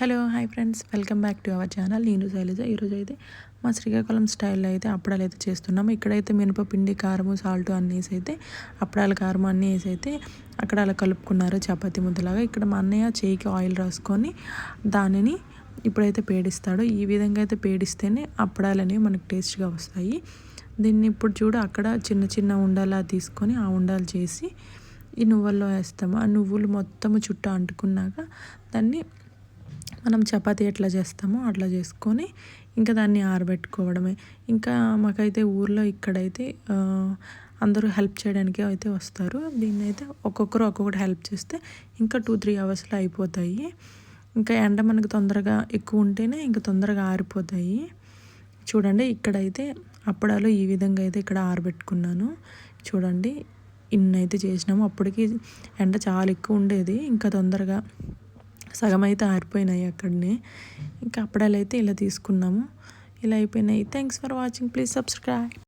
Hello hi friends. Welcome back to our channel. నేను శైలజ. ఈరోజు అయితే మా శ్రీకాకుళం స్టైల్లో అయితే అప్పడాలు అయితే చేస్తున్నాము ఇక్కడైతే మినపపిండి కారము సాల్ట్ అన్నీ వేసి అయితే అప్పడాల కారం అన్నీ వేసి అయితే అక్కడ అలా కలుపుకున్నారు చపాతీ ముద్దలాగా. ఇక్కడ మా అన్నయ్య చేయికి ఆయిల్ రాసుకొని దానిని ఇప్పుడైతే పేడిస్తాడు. ఈ విధంగా అయితే పేడిస్తేనే అప్పడాలు అనేవి మనకు టేస్ట్గా వస్తాయి. దీన్ని ఇప్పుడు చూడు అక్కడ చిన్న చిన్న ఉండాలా తీసుకొని ఆ ఉండాలు చేసి ఈ నువ్వుల్లో వేస్తాము. ఆ నువ్వులు మొత్తము చుట్టూ అంటుకున్నాక దాన్ని మనం చపాతీ ఎట్లా చేస్తామో అట్లా చేసుకొని ఇంకా దాన్ని ఆరబెట్టుకోవడమే. ఇంకా మాకైతే ఊర్లో ఇక్కడైతే అందరూ హెల్ప్ చేయడానికి అయితే వస్తారు. దీన్ని అయితే ఒక్కొక్కరు ఒక్కొక్కటి హెల్ప్ చేస్తే ఇంకా టూ త్రీ అవర్స్లో అయిపోతాయి. ఇంకా ఎండ మనకు తొందరగా ఎక్కువ ఉంటేనే ఇంకా తొందరగా ఆరిపోతాయి. చూడండి ఇక్కడైతే అప్పడాలు ఈ విధంగా అయితే ఇక్కడ ఆరబెట్టుకున్నాను. చూడండి ఇన్నైతే చేసినాము. అప్పటికి ఎండ చాలా ఎక్కువ ఉండేది. ఇంకా తొందరగా సగం అయితే ఆరిపోయినాయి అక్కడనే. ఇంకా అప్పుడాలు అయితే ఇలా తీసుకున్నాము. ఇలా అయిపోయినాయి. Thanks for watching please subscribe